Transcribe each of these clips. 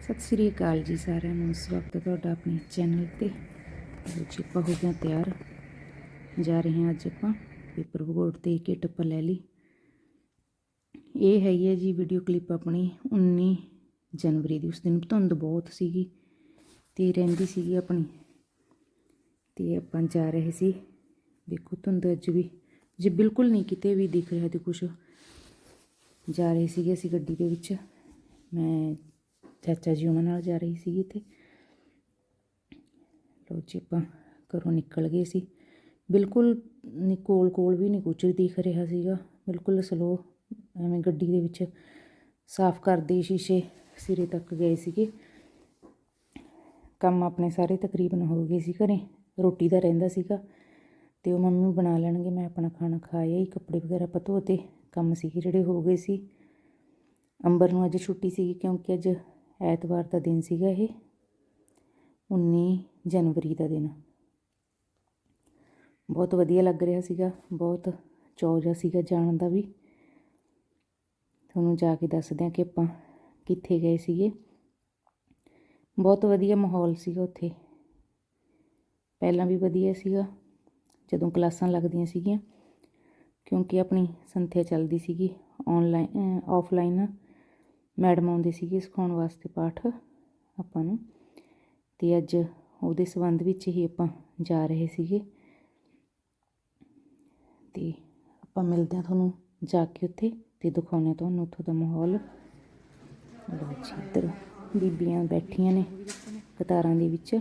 ਸਤਿ ਸ੍ਰੀ ਅਕਾਲ ਜੀ ਸਾਰਿਆਂ ਨੂੰ। ਇਸ ਵਕਤ ਤੁਹਾਡਾ ਆਪਣੇ ਚੈਨਲ ਤੇ ਲਓ ਜੀ ਆਪਾਂ ਹੋ ਗਏ ਤਿਆਰ। ਜਾ ਰਹੇ ਹਾਂ ਅੱਜ ਆਪਾਂ ਪੇਪਰ ਬੋਰਡ ਤੇ ਕਿਟ ਆਪਾਂ ਲੈ ਲਈ। ਇਹ ਹੈਗੀ ਹੈ ਜੀ ਵੀਡੀਓ ਕਲਿੱਪ ਆਪਣੀ 19 ਜਨਵਰੀ ਦੀ। ਉਸ ਦਿਨ ਧੁੰਦ ਬਹੁਤ ਸੀਗੀ ਤੇ ਰਹਿੰਦੀ ਸੀਗੀ ਆਪਣੀ। ਤੇ ਆਪਾਂ ਜਾ ਰਹੇ ਸੀ। ਦੇਖੋ ਧੁੰਦ ਅੱਜ ਵੀ, ਜੇ ਬਿਲਕੁਲ ਨਹੀਂ ਕਿਤੇ ਵੀ ਦਿਖ ਰਿਹਾ ਤੇ ਕੁਛ। ਜਾ ਰਹੇ ਸੀਗੇ ਅਸੀਂ ਗੱਡੀ ਦੇ ਵਿੱਚ। ਮੈਂ ਚਾਚਾ ਜੀ ਉਹਨਾਂ ਨਾਲ ਜਾ ਰਹੀ ਸੀਗੀ ਤੇ ਲੋ ਜੀ ਆਪਾਂ ਘਰੋਂ ਨਿਕਲ ਗਏ ਸੀ। ਬਿਲਕੁਲ ਨੀ ਕੋਲ ਕੋਲ ਵੀ ਨਹੀਂ ਕੁਝ ਦਿਖ ਰਿਹਾ ਸੀਗਾ। ਬਿਲਕੁਲ ਸਲੋ ਐਵੇਂ ਗੱਡੀ ਦੇ ਵਿੱਚ ਸਾਫ਼ ਕਰਦੇ ਸ਼ੀਸ਼ੇ ਸਿਰੇ ਤੱਕ ਗਏ ਸੀਗੇ। ਕੰਮ ਆਪਣੇ ਸਾਰੇ ਤਕਰੀਬਨ ਹੋ ਗਏ ਸੀ ਘਰੇ। ਰੋਟੀ ਦਾ ਰਹਿੰਦਾ ਸੀਗਾ ਤੇ ਉਹ ਮੰਮੀ ਨੂੰ ਬਣਾ ਲੈਣਗੇ। ਮੈਂ ਆਪਣਾ ਖਾਣਾ ਖਾਇਆ ਹੀ, ਕੱਪੜੇ ਵਗੈਰਾ ਆਪਾਂ ਧੋਤੇ ਕੰਮ ਸੀਗੇ ਜਿਹੜੇ ਹੋ ਗਏ ਸੀ। ਅੰਬਰ ਨੂੰ ਅੱਜ ਛੁੱਟੀ ਸੀਗੀ ਕਿਉਂਕਿ ਅੱਜ ਐਤਵਾਰ ਦਾ ਦਿਨ ਸੀਗਾ ਇਹ 19 ਜਨਵਰੀ ਦਾ ਦਿਨ। ਬਹੁਤ ਵਧੀਆ ਲੱਗ ਰਿਹਾ ਸੀਗਾ, ਬਹੁਤ ਚੌਜਾ ਸੀਗਾ ਜਾਣ ਦਾ ਵੀ। ਤੁਹਾਨੂੰ ਜਾ ਕੇ ਦੱਸਦੇ ਹਾਂ ਕਿ ਆਪਾਂ ਕਿੱਥੇ ਗਏ ਸੀਗੇ। ਬਹੁਤ ਵਧੀਆ ਮਾਹੌਲ ਸੀਗਾ ਉੱਥੇ। ਪਹਿਲਾਂ ਵੀ ਵਧੀਆ ਸੀਗਾ, ਜਦੋਂ ਕਲਾਸਾਂ ਲੱਗਦੀਆਂ ਸੀਗੀਆਂ, ਕਿਉਂਕਿ ਆਪਣੀ ਸੰਥਿਆ ਚੱਲਦੀ ਸੀਗੀ ਆਨਲਾਈਨ ਆਫਲਾਈਨ ਮੈਡਮ ਆਉਂਦੇ ਸੀਗੇ ਸਿਖਾਉਣ ਵਾਸਤੇ ਪਾਠ ਆਪਾਂ ਨੂੰ। ਤੇ ਅੱਜ ਉਹਦੇ ਸੰਬੰਧ ਵਿੱਚ ਹੀ ਆਪਾਂ ਜਾ ਰਹੇ ਸੀਗੇ। ਤੇ ਆਪਾਂ ਮਿਲਦੇ ਹਾਂ ਤੁਹਾਨੂੰ ਜਾ ਕੇ ਉੱਥੇ ਤੇ ਦਿਖਾਉਂਦੇ ਤੁਹਾਨੂੰ ਉੱਥੋਂ ਦਾ ਮਾਹੌਲ। ਲਓ ਇੱਧਰ ਬੀਬੀਆਂ ਬੈਠੀਆਂ ਨੇ ਕਤਾਰਾਂ ਦੇ ਵਿੱਚ।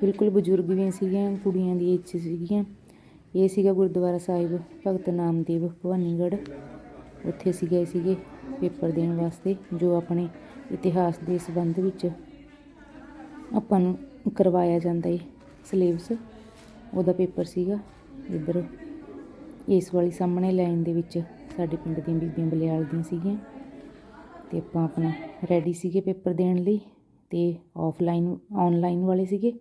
ਬਿਲਕੁਲ ਬਜ਼ੁਰਗ ਵੀ ਸੀਗੀਆਂ, ਕੁੜੀਆਂ ਦੀ ਏਜ ਸੀਗੀਆਂ। ਇਹ ਸੀਗਾ ਗੁਰਦੁਆਰਾ ਸਾਹਿਬ, ਭਗਤ ਨਾਮਦੇਵ ਭਵਾਨੀਗੜ੍ਹ। ਉੱਥੇ ਅਸੀਂ ਗਏ ਸੀਗੇ ਪੇਪਰ ਦੇਣ ਵਾਸਤੇ, ਜੋ ਆਪਣੇ ਇਤਿਹਾਸ ਦੇ ਸੰਬੰਧ ਵਿੱਚ ਆਪਾਂ ਨੂੰ ਕਰਵਾਇਆ ਜਾਂਦਾ ਏ, ਸਿਲੇਬਸ। ਉਹਦਾ ਪੇਪਰ ਸੀਗਾ, ਇੱਧਰ ਇਸ ਵਾਲੀ ਸਾਹਮਣੇ ਲਾਈਨ ਦੇ ਵਿੱਚ ਸਾਡੇ ਪਿੰਡ ਦੀਆਂ ਬੀਬੀਆਂ ਬਲਿਆਲ ਦੀਆਂ ਸੀਗੀਆਂ। ਤੇ ਆਪਾਂ ਆਪਣਾ ਰੈਡੀ ਸੀਗੇ ਪੇਪਰ ਦੇਣ ਲਈ, ਤੇ ਆਫਲਾਈਨ ਆਨਲਾਈਨ ਵਾਲੇ ਸੀਗੇ।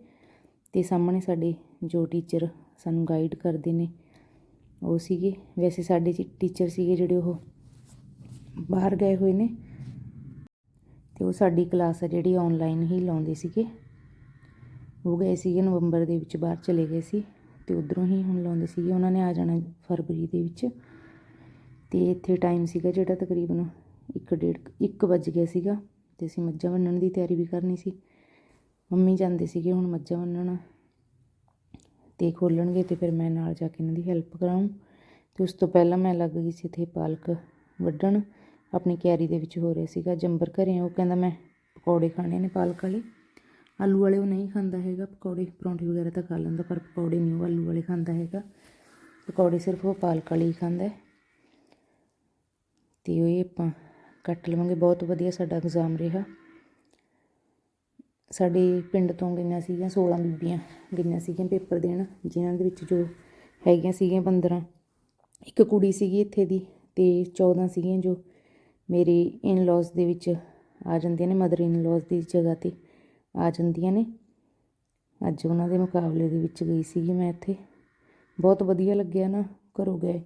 ਤੇ ਸਾਹਮਣੇ ਸਾਡੇ ਜੋ ਟੀਚਰ ਸਾਨੂੰ ਗਾਈਡ ਕਰਦੇ ਨੇ। ਉਹ ਸੀਗੇ। ਵੈਸੇ ਸਾਡੇ ਟੀਚਰ ਸੀਗੇ ਜਿਹੜੇ ਉਹ ਬਾਹਰ ਗਏ ਹੋਏ ਨੇ। ਤੇ ਉਹ ਸਾਡੀ ਕਲਾਸ ਆ ਜਿਹੜੀ ਆਨਲਾਈਨ ਹੀ ਲਾਉਂਦੇ ਸੀਗੇ। ਉਹ ਗਏ ਸੀਗੇ ਨਵੰਬਰ ਦੇ ਵਿੱਚ, ਬਾਹਰ ਚਲੇ ਗਏ ਸੀ। ਤੇ ਉਧਰੋਂ ਹੀ ਹੁਣ ਲਾਉਂਦੇ ਸੀਗੇ। ਉਹਨਾਂ ਨੇ ਆ ਜਾਣਾ ਫਰਵਰੀ ਦੇ ਵਿੱਚ। ਤੇ ਇੱਥੇ ਟਾਈਮ ਸੀਗਾ ਜਿਹੜਾ ਤਕਰੀਬਨ 1:30 1 ਵੱਜ ਗਿਆ ਸੀਗਾ। ਤੇ ਅਸੀਂ ਮੱਝਾਂ ਬੰਨਣ ਦੀ ਤਿਆਰੀ ਵੀ ਕਰਨੀ ਸੀ। ਮੰਮੀ ਜਾਂਦੇ ਸੀਗੇ ਹੁਣ ਮੱਝਾਂ ਬੰਨਣ ਤੇ ਖੋਲਣਗੇ ਤੇ ਫਿਰ ਮੈਂ ਨਾਲ ਜਾ ਕੇ ਇਹਨਾਂ ਦੀ ਹੈਲਪ ਕਰਾਉਂ ਤੇ ਉਸ ਤੋਂ ਪਹਿਲਾਂ ਮੈਂ ਲੱਗ ਗਈ ਸੀ ਇੱਥੇ ਪਾਲਕ ਵੱਢਣ। ਆਪਣੀ ਕਿਆਰੀ ਦੇ ਵਿੱਚ ਹੋ ਰਿਹਾ ਸੀਗਾ ਜੰਬਰ ਘਰੇ। ਉਹ ਕਹਿੰਦਾ ਮੈਂ ਪਕੌੜੇ ਖਾਣੇ ਨੇ ਪਾਲਕ ਵਾਲੇ। ਆਲੂ ਵਾਲੇ ਉਹ ਨਹੀਂ ਖਾਂਦਾ ਹੈਗਾ। ਪਕੌੜੇ, ਪਰੌਂਠੇ ਵਗੈਰਾ ਤਾਂ ਖਾ ਲੈਂਦਾ, ਪਰ ਪਕੌੜੇ ਨਹੀਂ ਉਹ ਆਲੂ ਵਾਲੇ ਖਾਂਦਾ ਹੈਗਾ। ਪਕੌੜੇ ਸਿਰਫ ਉਹ ਪਾਲਕ ਵਾਲੇ ਹੀ ਖਾਂਦਾ ਤੇ ਉਹ ਇਹ ਆਪਾਂ ਕੱਟ ਲਵਾਂਗੇ। ਬਹੁਤ ਵਧੀਆ ਸਾਡਾ ਐਗਜ਼ਾਮ ਰਿਹਾ। ਸਾਡੇ ਪਿੰਡ ਤੋਂ ਗਈਆਂ ਸੀਗੀਆਂ 16 ਬੀਬੀਆਂ ਗਈਆਂ ਸੀਗੀਆਂ ਪੇਪਰ ਦੇਣ, ਜਿਨ੍ਹਾਂ ਦੇ ਵਿੱਚ ਜੋ ਹੈਗੀਆਂ ਸੀਗੀਆਂ 15 ਇੱਕ ਕੁੜੀ ਸੀਗੀ ਇੱਥੇ ਦੀ ਅਤੇ 14 ਸੀਗੀਆਂ ਜੋ ਮੇਰੇ ਇਨ-ਲॉज ਦੇ ਵਿੱਚ ਆ ਜਾਂਦੀਆਂ ਨੇ ਮਦਰ ਇਨ-ਲॉज ਦੀ ਜਗ੍ਹਾ ਤੇ ਆ ਜਾਂਦੀਆਂ ਨੇ। ਅੱਜ ਉਹਨਾਂ ਦੇ ਮੁਕਾਬਲੇ ਦੇ ਵਿੱਚ ਗਈ ਸੀਗੀ ਮੈਂ ਇੱਥੇ। ਬਹੁਤ ਵਧੀਆ ਲੱਗਿਆ ਨਾ, ਘਰੋਂ ਗਏ।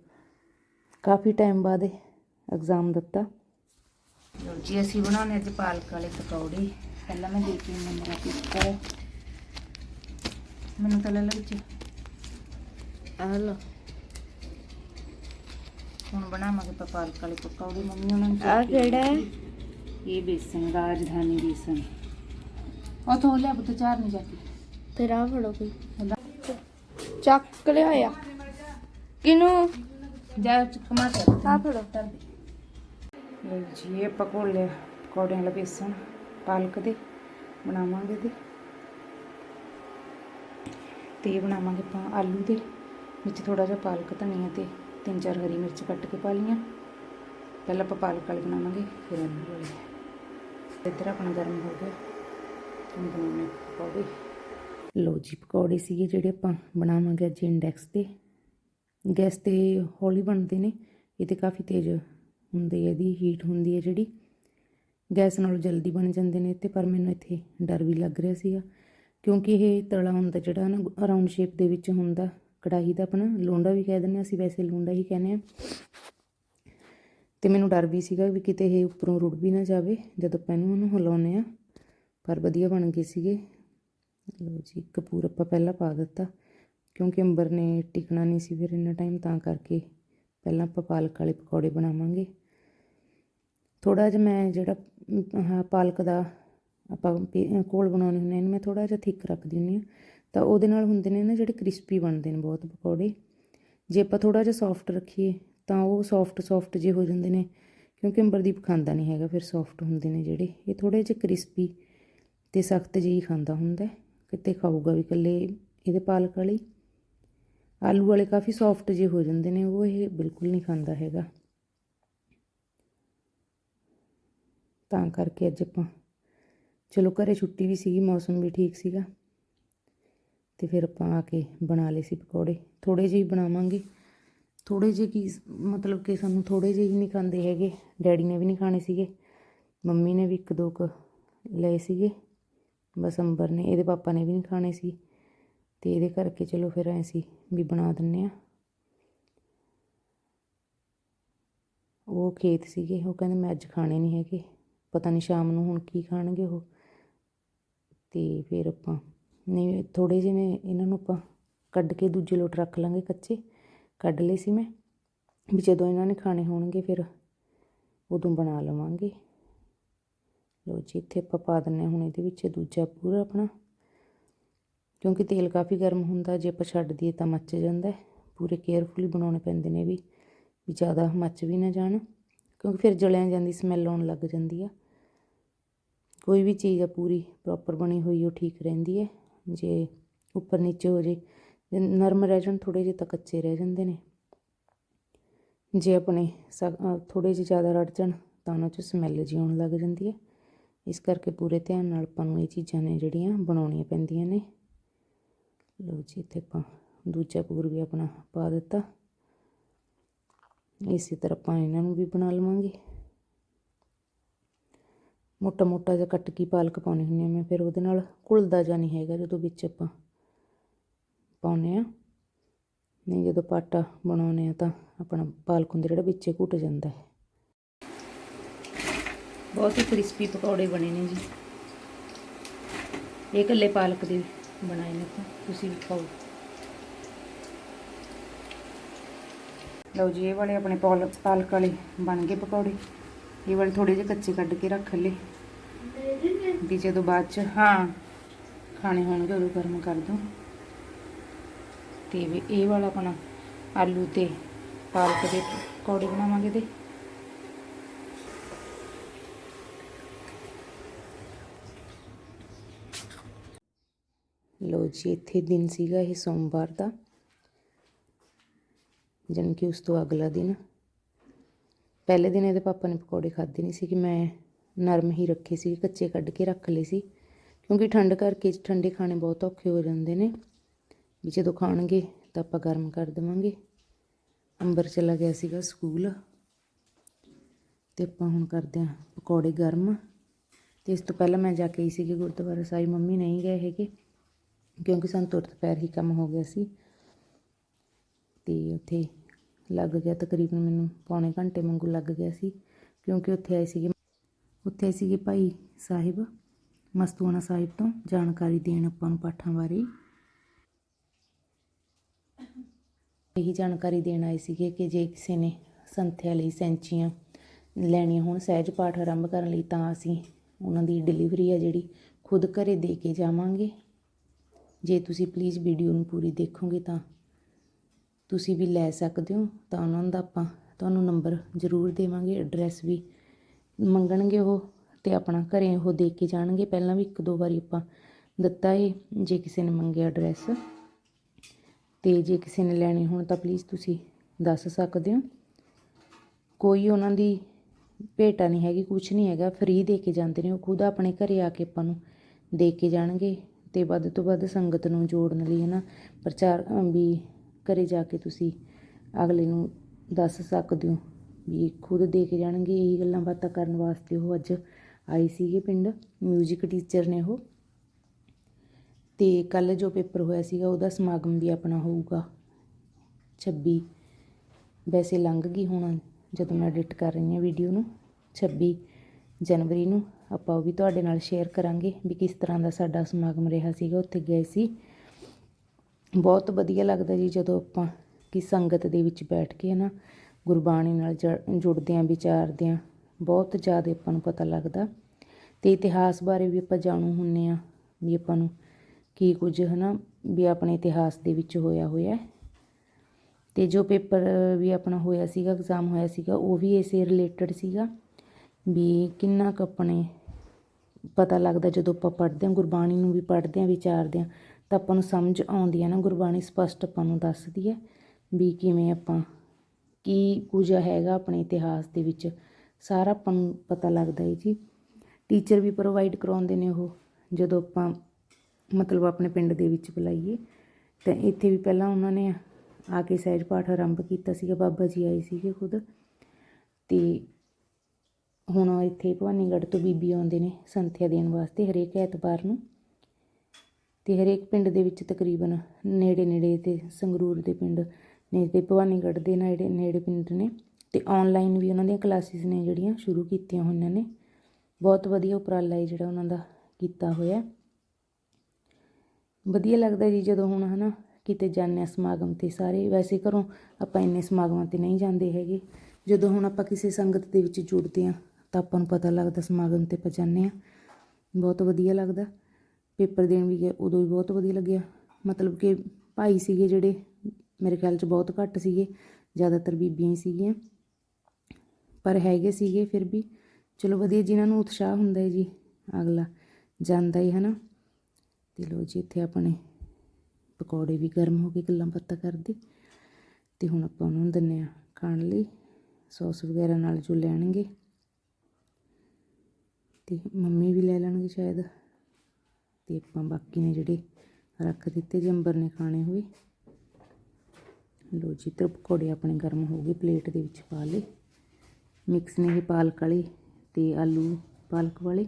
ਕਾਫੀ ਟਾਈਮ ਬਾਅਦ ਐਗਜ਼ਾਮ ਦਿੱਤਾ। ਜੀ, ਅਸੀਂ ਬਣਾਉਣੇ ਅੱਜ ਪਾਲਕ ਵਾਲੇ ਪਕੌੜੇ। ਪਹਿਲਾਂ ਮੈਂ ਦੇ ਕੇ ਮੇਰਾ ਪੇਪਰ ਮੈਨੂੰ ਤਾਂ ਲੈ ਲੈ ਵਿੱਚ। ਆਹ ਲਓ। ਹੁਣ ਬਣਾਵਾਂਗੇ ਆਪਾਂ ਪਾਲਕ ਵਾਲੇ ਪਕੌੜੇ। ਮੰਮੀ ਉਹਨਾਂ ਨੇ ਆ ਕਿਹੜਾ ਹੈ? ਇਹ ਬੇਸਨ ਰਾਜਧਾਨੀ ਬੇਸਨ। ਉਹ ਤੋਂ ਲਿਆ ਬੁੱਤ ਚਾਰ ਨਹੀਂ ਜਾਤੀ ਫਿਰ ਆ ਫੜੋ ਕੋਈ। ਚੱਕ ਲਿਆਇਆ ਕਿਨੂੰ? ਜਾ ਕਮਾ ਕਰ ਆ ਫੜੋ। ਲਓ ਜੀ ਇਹ ਪਕੌੜੇ ਪਕੌੜਿਆਂ ਵਾਲਾ ਬੇਸਨ। ਪਾਲਕ ਦੇ, ਬਣਾਵਾਂਗੇ ਤੇ ਤੇ ਬਣਾਵਾਂਗੇ ਆਪਾਂ ਆਲੂ ਦੇ, ਵਿੱਚ ਥੋੜਾ ਜਿਹਾ ਪਾਲਕ, ਧਨੀਆ ਤੇ ਤਿੰਨ ਚਾਰ ਹਰੀ ਮਿਰਚ ਕੱਟ ਕੇ ਪਾ ਲਈਆਂ। ਪਹਿਲਾਂ ਆਪਾਂ ਪਾਲਕ ਵਾਲੇ ਬਣਾਵਾਂਗੇ, ਫਿਰ ਆਲੂ ਵਾਲੇ। ਇੱਧਰ ਆਪਣਾ ਗਰਮ ਹੋ ਗਿਆ। ਹੁਣ ਬਣਾਉਣੇ ਪਕੌੜੇ। ਲਓ ਜੀ, ਪਕੌੜੇ ਸੀਗੇ ਜਿਹੜੇ ਆਪਾਂ ਬਣਾਵਾਂਗੇ ਅੱਜ ਇੰਡੈਕਸ ਤੇ। ਗੈਸ ਤੇ ਹੌਲੀ ਬਣਦੇ ਨੇ, ਇਹ ਤੇ ਕਾਫੀ ਤੇਜ਼ ਹੁੰਦੀ ਹੈ ਇਹਦੀ ਹੀਟ ਹੁੰਦੀ ਹੈ ਜਿਹੜੀ। ਗੈਸ ਨਾਲੋਂ ਜਲਦੀ ਬਣ ਜਾਂਦੇ ਨੇ ਤੇ ਪਰ ਮੈਨੂੰ ਇੱਥੇ ਡਰ ਵੀ ਲੱਗ ਰਿਹਾ ਸੀਗਾ। ਕਿਉਂਕਿ ਇਹ ਤਲਾ ਹੁੰਦਾ ਜਿਹੜਾ ਨਾ ਰਾਉਂਡ ਸ਼ੇਪ ਦੇ ਵਿੱਚ ਹੁੰਦਾ, ਕੜਾਹੀ ਦਾ ਆਪਣਾ ਲੋਂਡਾ ਵੀ ਕਹਿ ਦਿੰਦੇ ਹਾਂ ਅਸੀਂ, ਵੈਸੇ ਲੋਂਡਾ ਹੀ ਕਹਿੰਦੇ ਆ ਤੇ ਮੈਨੂੰ ਡਰ ਵੀ ਸੀਗਾ ਵੀ ਕਿਤੇ ਇਹ ਉੱਪਰੋਂ ਰੁੜ ਵੀ ਨਾ ਜਾਵੇ, ਜਦੋਂ ਆਪਾਂ ਇਹਨੂੰ ਉਹਨੂੰ ਹਿਲਾਉਂਦੇ ਆ ਪਰ ਵਧੀਆ ਬਣ ਗਏ ਸੀਗੇ। ਲਓ ਜੀ ਕਪੂਰ ਆਪਾਂ ਪਹਿਲਾਂ ਪਾ ਦਿੱਤਾ। ਕਿਉਂਕਿ ਅੰਬਰ ਨੇ ਟਿਕਣਾ ਨਹੀਂ ਸੀ ਫਿਰ ਇੰਨਾ ਟਾਈਮ ਤਾਂ ਕਰਕੇ ਪਹਿਲਾਂ ਆਪਾਂ ਪਾਲਕ ਵਾਲੇ ਪਕੌੜੇ ਬਣਾਵਾਂਗੇ। ਥੋੜ੍ਹਾ ਜਿਹਾ ਮੈਂ ਜਿਹੜਾ ਅਮ, ਆਹ ਪਾਲਕ ਦਾ ਆਪਾਂ ਪੇ- ਘੋਲ ਬਣਾਉਂਦੇ ਹੁੰਦੇ ਇਹਨੂੰ ਮੈਂ ਥੋੜ੍ਹਾ ਜਿਹਾ ਥਿੱਕ ਰੱਖਦੀ ਹੁੰਦੀ ਹਾਂ। ਤਾਂ ਉਹਦੇ ਨਾਲ ਹੁੰਦੇ ਨੇ ਨਾ ਜਿਹੜੇ ਕ੍ਰਿਸਪੀ ਬਣਦੇ ਨੇ ਬਹੁਤ ਪਕੌੜੇ। ਜੇ ਆਪਾਂ ਥੋੜ੍ਹਾ ਜਿਹਾ ਸੋਫਟ ਰੱਖੀਏ ਤਾਂ ਉਹ ਸੋਫਟ ਸੋਫਟ ਜਿਹੇ ਹੋ ਜਾਂਦੇ ਨੇ ਕਿਉਂਕਿ ਅੰਬਰਦੀਪ ਖਾਂਦਾ ਨਹੀਂ ਹੈਗਾ ਫਿਰ ਸੋਫਟ ਹੁੰਦੇ ਨੇ ਜਿਹੜੇ। ਇਹ ਥੋੜ੍ਹੇ ਜਿਹੇ ਕ੍ਰਿਸਪੀ ਅਤੇ ਸਖਤ ਜਿਹੀ ਖਾਂਦਾ ਹੁੰਦਾ ਕਿਤੇ ਖਾਊਗਾ ਵੀ ਇਕੱਲੇ ਇਹਦੇ ਪਾਲਕ ਵਾਲੀ ਆਲੂ ਵਾਲੇ ਕਾਫੀ ਸੌਫਟ ਜਿਹੇ ਹੋ ਜਾਂਦੇ ਨੇ ਉਹ ਇਹ ਬਿਲਕੁਲ ਨਹੀਂ ਖਾਂਦਾ ਹੈਗਾ। ਤਾਂ ਕਰਕੇ ਅੱਜ ਆਪਾਂ ਚਲੋ ਘਰੇ ਛੁੱਟੀ ਵੀ ਸੀਗੀ, ਮੌਸਮ ਵੀ ਠੀਕ ਸੀਗਾ। ਤੇ ਫਿਰ ਆਪਾਂ ਆ ਕੇ ਬਣਾ ਲਏ ਸੀ ਪਕੌੜੇ। ਥੋੜੇ ਜਿਹੇ ਬਣਾਵਾਂਗੇ। ਥੋੜੇ ਜਿਹੇ ਕੀ ਮਤਲਬ ਕਿ ਸਾਨੂੰ ਥੋੜੇ ਜਿਹੇ ਹੀ ਨਹੀਂ ਖਾਂਦੇ ਹੈਗੇ। ਡੈਡੀ ਨੇ ਵੀ ਨਹੀਂ ਖਾਣੇ ਸੀਗੇ। ਮੰਮੀ ਨੇ ਵੀ ਇੱਕ ਦੋ ਕੁ ਲਏ ਸੀਗੇ। ਬਸ ਅੰਬਰ ਨੇ, ਇਹਦੇ ਪਾਪਾ ਨੇ ਵੀ ਨਹੀਂ ਖਾਣੇ ਸੀ। ਤੇ ਇਹਦੇ ਕਰਕੇ ਚਲੋ ਫਿਰ ਐ ਸੀ ਵੀ ਬਣਾ ਦਿੰਨੇ ਆ। ਉਹ ਖੇਤ ਸੀਗੇ, ਉਹ ਕਹਿੰਦੇ ਮੈਂ ਅੱਜ ਖਾਣੇ ਨਹੀਂ ਹੈਗੇ। ਪਤਾ ਨਹੀਂ ਸ਼ਾਮ ਨੂੰ ਹੁਣ ਕੀ ਖਾਣਗੇ ਉਹ। ਤੇ ਫਿਰ ਆਪਾਂ ਨਹੀਂ ਥੋੜੇ ਜਿਹੇ ਨੇ ਇਹਨਾਂ ਨੂੰ ਆਪਾਂ ਕੱਢ ਕੇ ਦੂਜੇ ਲੋਟ ਰੱਖ ਲਾਂਗੇ ਕੱਚੇ। ਕੱਢ ਲਏ ਸੀ ਮੈਂ। ਵੀ ਜਦੋਂ ਇਹਨਾਂ ਨੇ ਖਾਣੇ ਹੋਣਗੇ ਫਿਰ ਉਦੋਂ ਬਣਾ ਲਵਾਂਗੇ। ਲੋ ਜੀ, ਇੱਥੇ ਆਪਾਂ ਪਾ ਦਿੰਨੇ ਹਾਂ ਹੁਣ ਇਹਦੇ ਵਿੱਚ ਦੂਜਾ ਪੂਰਾ ਆਪਣਾ। ਕਿਉਂਕਿ ਤੇਲ ਕਾਫੀ ਗਰਮ ਹੁੰਦਾ, ਜੇ ਆਪਾਂ ਛੱਡ ਦਈਏ ਤਾਂ ਮੱਚ ਜਾਂਦਾ ਪੂਰੇ ਕੇਅਰਫੁਲੀ ਬਣਾਉਣੇ ਪੈਂਦੇ ਨੇ ਵੀ ਵੀ ਜ਼ਿਆਦਾ ਮੱਚ ਵੀ ਨਾ ਜਾਣ। ਕਿਉਂਕਿ ਫਿਰ ਜਲਿਆਂ ਜਾਂਦੀ ਸਮੈਲ ਆਉਣ ਲੱਗ ਜਾਂਦੀ ਆ। ਕੋਈ ਵੀ ਚੀਜ਼ ਆ ਪੂਰੀ ਪ੍ਰੋਪਰ ਬਣੀ ਹੋਈ, ਉਹ ਠੀਕ ਰਹਿੰਦੀ ਹੈ। ਜੇ ਉੱਪਰ ਨੀਚੇ ਹੋ ਜੇ ਨਰਮ ਰਹਿ ਜਾਣ ਥੋੜੇ ਜਿਹੇ ਤਾਂ ਕੱਚੇ ਰਹਿ ਜਾਂਦੇ ਨੇ। ਜੇ ਆਪਣੇ ਥੋੜੇ ਜਿਹੇ ਜ਼ਿਆਦਾ ਰੜ ਜਾਣ, ਤਾਂ ਉਹਨਾਂ 'ਚ ਸਮੈਲ ਜਿਹੀ ਆਉਣ ਲੱਗ ਜਾਂਦੀ ਹੈ। ਇਸ ਕਰਕੇ ਪੂਰੇ ਧਿਆਨ ਨਾਲ ਆਪਾਂ ਨੂੰ ਇਹ ਚੀਜ਼ਾਂ ਨੇ ਜਿਹੜੀਆਂ ਬਣਾਉਣੀਆਂ ਪੈਂਦੀਆਂ ਨੇ। ਲਓ ਜੀ, ਇੱਥੇ ਆਪਾਂ ਦੂਜਾ ਪੂਰ ਵੀ ਆਪਣਾ ਪਾ ਦਿੱਤਾ। ਇਸੇ ਤਰ੍ਹਾਂ ਆਪਾਂ ਇਹਨਾਂ ਨੂੰ ਵੀ ਬਣਾ ਲਵਾਂਗੇ। ਮੋਟਾ ਮੋਟਾ ਜਿਹਾ ਕੱਟ ਕੇ ਪਾਲਕ ਪਾਉਣੀ ਹੁੰਦੀ ਆ ਮੈਂ, ਫਿਰ ਉਹਦੇ ਨਾਲ ਘੁਲਦਾ ਜਾਂ ਨਹੀਂ ਹੈਗਾ ਜਦੋਂ ਵਿੱਚ ਆਪਾਂ ਪਾਉਨੇ ਆ ਨਹੀਂ, ਜਦੋਂ ਪਾਟਾ ਬਣਾਉਨੇ ਆ ਤਾਂ ਆਪਣਾ ਪਾਲਕ ਹੁੰਦਾ ਜਿਹੜਾ ਵਿੱਚੇ ਘੁੱਟ ਜਾਂਦਾ ਹੈ। ਬਹੁਤ ਹੀ ਕ੍ਰਿਸਪੀ ਪਕੌੜੇ ਬਣੇ ਨੇ ਜੀ। ਇਹ ਇਕੱਲੇ ਪਾਲਕ ਦੇ ਬਣਾਏ ਨੇ ਤਾਂ ਤੁਸੀਂ ਵੀ ਖਾਓ। ਲਓ ਜੀ, ਇਹ ਵਾਲੇ ਆਪਣੇ ਪਾਲਕ ਪਾਲਕ ਵਾਲੇ ਬਣ ਗਏ ਪਕੌੜੇ। ਇਹ ਵਾਲੇ ਥੋੜੇ ਜਿਹੇ ਕੱਚੇ ਕੱਢ ਕੇ ਰੱਖ ਲਏ ਵੀ ਜਦੋਂ ਬਾਅਦ ਚ ਹਾਂ। ਖਾਣੇ ਹੋਣਗੇ ਉਦੋਂ ਗਰਮ ਕਰ ਦੋ। ਤੇ ਵੀ ਇਹ ਵਾਲਾ ਆਪਣਾ ਆਲੂ ਤੇ ਪਾਲਕ ਦੇ ਪਕੌੜੇ ਬਣਾਵਾਂਗੇ ਤੇ। ਲੋ ਜੀ ਇੱਥੇ ਦਿਨ ਸੀਗਾ ਇਹ ਸੋਮਵਾਰ ਦਾ। ਜਾਣੀ ਕਿ ਉਸ ਤੋਂ ਅਗਲਾ ਦਿਨ। ਪਹਿਲੇ ਦਿਨ ਇਹਦੇ ਪਾਪਾ ਨੇ ਪਕੌੜੇ ਖਾਦੇ ਨਹੀਂ ਸੀ ਕਿ ਮੈਂ ਨਰਮ ਹੀ ਰੱਖੇ ਸੀ ਕੱਚੇ ਕੱਢ ਕੇ ਰੱਖ ਲਏ ਸੀ। ਕਿਉਂਕਿ ਠੰਡ ਕਰਕੇ ਠੰਡੇ ਖਾਣੇ ਬਹੁਤ ਔਖੇ ਹੋ ਜਾਂਦੇ ਨੇ, ਵੀ ਜਦੋਂ ਖਾਣਗੇ ਤਾਂ ਆਪਾਂ ਗਰਮ ਕਰ ਦੇਵਾਂਗੇ। ਅੰਬਰ ਚਲਾ ਗਿਆ ਸੀਗਾ ਸਕੂਲ ਤੇ ਆਪਾਂ ਹੁਣ ਕਰਦੇ ਹਾਂ ਪਕੌੜੇ ਗਰਮ। ਤੇ ਇਸ ਤੋਂ ਪਹਿਲਾਂ ਮੈਂ ਜਾ ਕੇ ਆਈ ਸੀਗੀ ਗੁਰਦੁਆਰਾ ਸਾਹਿਬ, ਮੰਮੀ ਨਹੀਂ ਗਏ ਹੈਗੇ, ਕਿਉਂਕਿ ਸਾਨੂੰ ਤੁਰਤ ਪੈਰ ਹੀ ਕੰਮ ਹੋ ਗਿਆ ਸੀ। ਤੇ ਉੱਥੇ ਲੱਗ ਗਿਆ ਤਕਰੀਬਨ ਮੈਨੂੰ, ਪੌਣੇ ਘੰਟੇ ਵਾਂਗੂ ਲੱਗ ਗਿਆ ਸੀ, ਕਿਉਂਕਿ ਉੱਥੇ ਆਏ ਸੀਗੇ ਉੱਥੇ ਆਏ ਸੀਗੇ ਭਾਈ ਸਾਹਿਬ, ਮਸਤੂਆਣਾ ਸਾਹਿਬ ਤੋਂ ਜਾਣਕਾਰੀ ਦੇਣ ਆਪਾਂ ਨੂੰ ਪਾਠਾਂ ਬਾਰੇ। ਇਹੀ ਜਾਣਕਾਰੀ ਦੇਣ ਆਏ ਸੀਗੇ ਕਿ ਜੇ ਕਿਸੇ ਨੇ ਸੰਥਿਆ ਲਈ ਸੈਂਚੀਆਂ ਲੈਣੀਆਂ ਹੋਣ, ਸਹਿਜ ਪਾਠ ਆਰੰਭ ਕਰਨ ਲਈ, ਤਾਂ ਅਸੀਂ ਉਹਨਾਂ ਦੀ ਡਿਲੀਵਰੀ ਆ ਜਿਹੜੀ ਖੁਦ ਘਰੇ ਦੇ ਕੇ ਜਾਵਾਂਗੇ। ਜੇ ਤੁਸੀਂ ਪਲੀਜ਼ ਵੀਡੀਓ ਨੂੰ ਪੂਰੀ ਦੇਖੋਗੇ ਤਾਂ ਤੁਸੀਂ ਵੀ ਲੈ ਸਕਦੇ ਹੋ, ਤਾਂ ਉਹਨਾਂ ਦਾ ਆਪਾਂ ਤੁਹਾਨੂੰ ਨੰਬਰ ਜ਼ਰੂਰ ਦੇਵਾਂਗੇ ਐਡਰੈਸ ਵੀ ਮੰਗਣਗੇ ਉਹ ਅਤੇ ਆਪਣਾ ਘਰੇ ਉਹ ਦੇ ਕੇ ਜਾਣਗੇ। ਪਹਿਲਾਂ ਵੀ ਇੱਕ ਦੋ ਵਾਰੀ ਆਪਾਂ ਦਿੱਤਾ ਏ, ਜੇ ਕਿਸੇ ਨੇ ਮੰਗਿਆ ਐਡਰੈਸ ਤੇ ਜੇ ਕਿਸੇ ਨੇ ਲੈਣੇ ਹੋਣ ਤਾਂ ਪਲੀਜ਼ ਤੁਸੀਂ ਦੱਸ ਸਕਦੇ ਹੋ। ਕੋਈ ਉਹਨਾਂ ਦੀ ਭੇਟਾ ਨਹੀਂ ਹੈਗੀ ਕੁਝ ਨਹੀਂ ਹੈਗਾ ਫ੍ਰੀ ਦੇ ਕੇ ਜਾਂਦੇ ਨੇ, ਉਹ ਖੁਦ ਆਪਣੇ ਘਰੇ ਆ ਕੇ ਆਪਾਂ ਨੂੰ ਦੇ ਕੇ ਜਾਣਗੇ। ਤੇ ਵੱਧ ਤੋਂ ਵੱਧ ਸੰਗਤ ਨੂੰ ਜੋੜਨ ਲਈ ਹੈ ਨਾ ਪ੍ਰਚਾਰ ਵੀ ਘਰੇ ਜਾ ਕੇ ਤੁਸੀਂ ਅਗਲੇ ਨੂੰ ਦੱਸ ਸਕਦੇ ਹੋ ਵੀ ਖੁਦ ਦੇ ਕੇ ਜਾਣਗੇ ਇਹੀ ਗੱਲਾਂ ਬਾਤਾਂ ਕਰਨ ਵਾਸਤੇ ਉਹ ਅੱਜ ਆਏ ਸੀਗੇ ਪਿੰਡ। ਮਿਊਜ਼ਿਕ ਟੀਚਰ ਨੇ ਉਹ। ਤੇ ਕੱਲ ਜੋ ਪੇਪਰ ਹੋਇਆ ਸੀਗਾ, ਉਹਦਾ ਸਮਾਗਮ ਵੀ ਆਪਣਾ ਹੋਊਗਾ। 26 ਵੈਸੇ ਲੰਘ ਗਈ ਹੁਣ ਜਦੋਂ ਮੈਂ ਐਡਿਟ ਕਰ ਰਹੀ ਹਾਂ ਵੀਡੀਓ ਨੂੰ। 26 ਜਨਵਰੀ ਨੂੰ ਆਪਾਂ ਉਹ ਵੀ ਤੁਹਾਡੇ ਨਾਲ ਸ਼ੇਅਰ ਕਰਾਂਗੇ ਵੀ ਕਿਸ ਤਰ੍ਹਾਂ ਦਾ ਸਾਡਾ ਸਮਾਗਮ ਰਿਹਾ ਸੀਗਾ, ਉੱਥੇ ਗਏ ਸੀ। ਬਹੁਤ ਵਧੀਆ ਲੱਗਦਾ ਜੀ ਜਦੋਂ ਆਪਾਂ ਕਿ ਸੰਗਤ ਦੇ ਵਿੱਚ ਬੈਠ ਕੇ ਨਾ ਗੁਰਬਾਣੀ ਨਾਲ ਜ- ਜੁੜਦੇ ਆਂ ਵਿਚਾਰਦੇ ਆਂ ਬਹੁਤ ਜ਼ਿਆਦਾ ਆਪਾਂ ਨੂੰ ਪਤਾ ਲੱਗਦਾ ਤੇ ਇਤਿਹਾਸ ਬਾਰੇ ਵੀ ਆਪਾਂ ਜਾਣੂ ਹੁੰਨੇ ਆ ਵੀ ਆਪਾਂ ਨੂੰ ਕੀ ਕੁਝ ਹਨਾ ਵੀ ਆਪਣੇ ਇਤਿਹਾਸ ਦੇ ਵਿੱਚ ਹੋਇਆ ਹੋਇਆ ਹੈ। ਤੇ ਜੋ ਪੇਪਰ ਵੀ ਆਪਣਾ ਹੋਇਆ ਸੀਗਾ ਐਗਜ਼ਾਮ ਹੋਇਆ ਸੀਗਾ, ਉਹ ਵੀ ਇਸੇ ਰਿਲੇਟਡ ਸੀਗਾ ਵੀ ਕਿੰਨਾ ਕੁ ਆਪਣੇ ਪਤਾ ਲੱਗਦਾ ਜਦੋਂ ਆਪਾਂ ਪੜ੍ਹਦੇ ਹਾਂ, ਗੁਰਬਾਣੀ ਨੂੰ ਵੀ ਪੜ੍ਹਦੇ ਹਾਂ, ਵਿਚਾਰਦੇ ਹਾਂ ਤਾਂ ਆਪਾਂ ਨੂੰ ਸਮਝ ਆਉਂਦੀ ਹੈ ਨਾ, ਗੁਰਬਾਣੀ ਸਪਸ਼ਟ ਆਪਾਂ ਨੂੰ ਦੱਸਦੀ ਹੈ ਵੀ ਕਿਵੇਂ ਆਪਾਂ ਕੀ ਕੁਝ ਹੈਗਾ ਆਪਣੇ ਇਤਿਹਾਸ ਦੇ ਵਿੱਚ। ਸਾਰਾ ਆਪਾਂ ਨੂੰ ਪਤਾ ਲੱਗਦਾ ਹੈ ਜੀ। ਟੀਚਰ ਵੀ ਪ੍ਰੋਵਾਈਡ ਕਰਾਉਂਦੇ ਨੇ ਉਹ, ਜਦੋਂ ਆਪਾਂ ਮਤਲਬ ਆਪਣੇ ਪਿੰਡ ਦੇ ਵਿੱਚ ਬੁਲਾਈਏ। ਤਾਂ ਇੱਥੇ ਵੀ ਪਹਿਲਾਂ ਉਹਨਾਂ ਨੇ ਆ ਕੇ ਸਹਿਜ ਪਾਠ ਆਰੰਭ ਕੀਤਾ ਸੀਗਾ, ਬਾਬਾ ਜੀ ਆਏ ਸੀਗੇ ਖੁਦ। ਤੇ ਹੁਣ ਇੱਥੇ ਭਵਾਨੀਗੜ੍ਹ ਤੋਂ ਬੀਬੀ ਆਉਂਦੇ ਨੇ, ਸੰਥਿਆ ਦੇਣ ਵਾਸਤੇ ਹਰੇਕ ਐਤਵਾਰ ਨੂੰ। ਤੇ ਹਰੇਕ ਪਿੰਡ ਦੇ ਵਿੱਚ ਤਕਰੀਬਨ ਨੇੜੇ ਨੇੜੇ ਤੇ ਸੰਗਰੂਰ ਦੇ ਪਿੰਡ ਨੇ ਤੇ ਭਵਾਨੀਗੜ੍ਹ ਦੇ ਨੇੜੇ ਨੇੜੇ ਪਿੰਡ ਨੇ ਤੇ ਆਨਲਾਈਨ ਵੀ ਉਹਨਾਂ ਦੀਆਂ ਕਲਾਸਿਸ ਨੇ ਜਿਹੜੀਆਂ ਸ਼ੁਰੂ ਕੀਤੀਆਂ ਹੋਈਆਂ ਨੇ। ਬਹੁਤ ਵਧੀਆ ਉਪਰਾਲਾ ਹੈ ਜਿਹੜਾ ਉਹਨਾਂ ਦਾ ਕੀਤਾ ਹੋਇਆ। ਵਧੀਆ ਲੱਗਦਾ ਜੀ ਜਦੋਂ ਹੁਣ ਹਨਾ ਕਿਤੇ ਜਾਂਦੇ ਹਾਂ ਸਮਾਗਮ ਤੇ ਸਾਰੇ। ਵੈਸੇ ਘਰੋਂ ਆਪਾਂ ਇੰਨੇ ਸਮਾਗਮਾਂ ਤੇ ਨਹੀਂ ਜਾਂਦੇ ਹੈਗੇ। ਜਦੋਂ ਹੁਣ ਆਪਾਂ ਕਿਸੇ ਸੰਗਤ ਦੇ ਵਿੱਚ ਜੁੜਦੇ ਹਾਂ ਤਾਂ ਆਪਾਂ ਨੂੰ ਪਤਾ ਲੱਗਦਾ ਸਮਾਗਮ ਤੇ ਆਪਾਂ ਜਾਂਦੇ ਹਾਂ। ਬਹੁਤ ਵਧੀਆ ਲੱਗਦਾ। ਪੇਪਰ ਦੇਣ ਵੀ ਗਏ, ਉਦੋਂ ਵੀ ਬਹੁਤ ਵਧੀਆ ਲੱਗਿਆ। ਮਤਲਬ ਕਿ ਭਾਈ ਸੀਗੇ ਜਿਹੜੇ, ਮੇਰੇ ਖਿਆਲ 'ਚ ਬਹੁਤ ਘੱਟ ਸੀਗੇ, ਜ਼ਿਆਦਾਤਰ ਬੀਬੀਆਂ ਹੀ ਸੀਗੀਆਂ। ਪਰ ਹੈਗੇ ਸੀਗੇ ਫਿਰ ਵੀ। ਚਲੋ ਵਧੀਆ ਜਿਨ੍ਹਾਂ ਨੂੰ ਉਤਸ਼ਾਹ ਹੁੰਦਾ ਹੈ ਜੀ, ਅਗਲਾ ਜਾਂਦਾ ਹੀ ਹੈ ਨਾ ਤੇ ਲੋ ਜੀ, ਇੱਥੇ ਆਪਣੇ ਪਕੌੜੇ ਵੀ ਗਰਮ ਹੋ ਕੇ ਗੱਲਾਂ ਬਾਤਾਂ ਕਰਦੇ। ਤੇ ਹੁਣ ਆਪਾਂ ਉਹਨਾਂ ਨੂੰ ਦਿੰਨੇ ਆ ਖਾਣ ਲਈ। ਸੌਸ ਵਗੈਰਾ ਨਾਲ ਜੋ ਲੈਣਗੇ। ਤੇ ਮੰਮੀ ਵੀ ਲੈ ਲੈਣਗੇ ਸ਼ਾਇਦ। ਤੇ ਆਪਾਂ ਬਾਕੀ ਨੇ ਜਿਹੜੇ ਰੱਖ ਦਿੱਤੇ ਜੇ, ਅੰਬਰ ਨੇ ਖਾਣੇ ਹੋਏ। ਲੋ ਜੀ ਤੇ ਪਕੌੜੇ ਆਪਣੇ ਗਰਮ ਹੋ ਗਏ, ਪਲੇਟ ਦੇ ਵਿੱਚ ਪਾ ਲਏ। ਮਿਕਸ ਨੇ ਇਹ ਪਾਲਕ ਵਾਲੇ ਤੇ ਆਲੂ ਪਾਲਕ ਵਾਲੇ।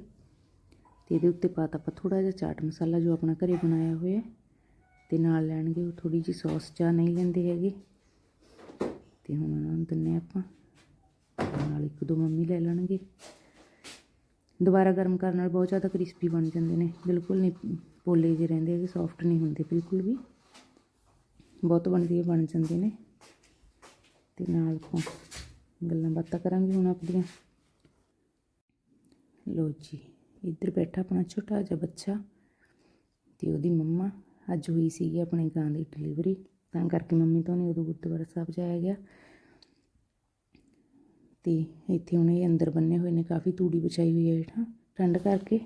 ਤੇ ਇਹਦੇ ਉੱਤੇ ਪਾਤਾ ਆਪਾਂ ਥੋੜਾ ਜਿਹਾ ਚਾਟ ਮਸਾਲਾ ਜੋ ਆਪਣਾ ਘਰੇ ਬਣਾਇਆ ਹੋਇਆ ਹੈ। ਤੇ ਨਾਲ ਲੈਣਗੇ ਉਹ ਥੋੜੀ ਜੀ ਸੌਸ, ਚਾਹ ਨਹੀਂ ਲੈਂਦੇ ਹੈਗੇ। ਤੇ ਹੁਣ ਉਹਨਾਂ ਨੂੰ ਦਿੰਨੇ ਆਪਾਂ। ਨਾਲ ਇੱਕ ਦੋ ਮੰਮੀ ਲੈ ਲੈਣਗੇ। ਦੁਬਾਰਾ ਗਰਮ ਕਰਨ ਨਾਲ ਬਹੁਤ ਜ਼ਿਆਦਾ ਕ੍ਰਿਸਪੀ ਬਣ ਜਾਂਦੇ ਨੇ। ਬਿਲਕੁਲ ਨਹੀਂ ਪੋਲੇ ਜਿਹੇ ਰਹਿੰਦੇ ਹੈਗੇ ਸੌਫਟ ਨਹੀਂ ਹੁੰਦੇ, ਬਿਲਕੁਲ ਵੀ। ਬਹੁਤ ਵਧੀਆ ਬਣ ਜਾਂਦੇ ਨੇ। ਤੇ ਨਾਲ ਆਪਾਂ ਗੱਲਾਂ ਬਾਤਾਂ ਕਰਾਂਗੇ ਹੁਣ ਆਪਣੀਆਂ। ਲੋ ਜੀ, ਇੱਧਰ ਬੈਠਾ ਆਪਣਾ ਛੋਟਾ ਜਿਹਾ ਬੱਚਾ ਤੇ ਉਹਦੀ ਮੰਮਾ। ਅੱਜ ਹੋਈ ਸੀਗੀ ਆਪਣੇ ਗਾਂ ਦੀ ਡਿਲੀਵਰੀ ਤਾਂ ਕਰਕੇ ਮੰਮੀ ਤੋਂ ਨਹੀਂ ਉਦੋਂ ਗੁਰਦੁਆਰਾ ਸਾਹਿਬ ਜਾਇਆ ਗਿਆ। ਤੇ ਇੱਥੇ ਹੁਣ ਇਹ ਅੰਦਰ ਬੰਨੇ ਹੋਏ ਨੇ, ਕਾਫੀ ਤੂੜੀ ਬਚਾਈ ਹੋਈ ਹੈ ਹੇਠਾਂ, ਠੰਡ ਕਰਕੇ।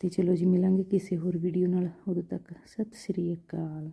ਤੇ ਚਲੋ ਜੀ, ਮਿਲਾਂਗੇ ਕਿਸੇ ਹੋਰ ਵੀਡੀਓ ਨਾਲ, ਉਦੋਂ ਤੱਕ ਸਤਿ ਸ੍ਰੀ ਅਕਾਲ।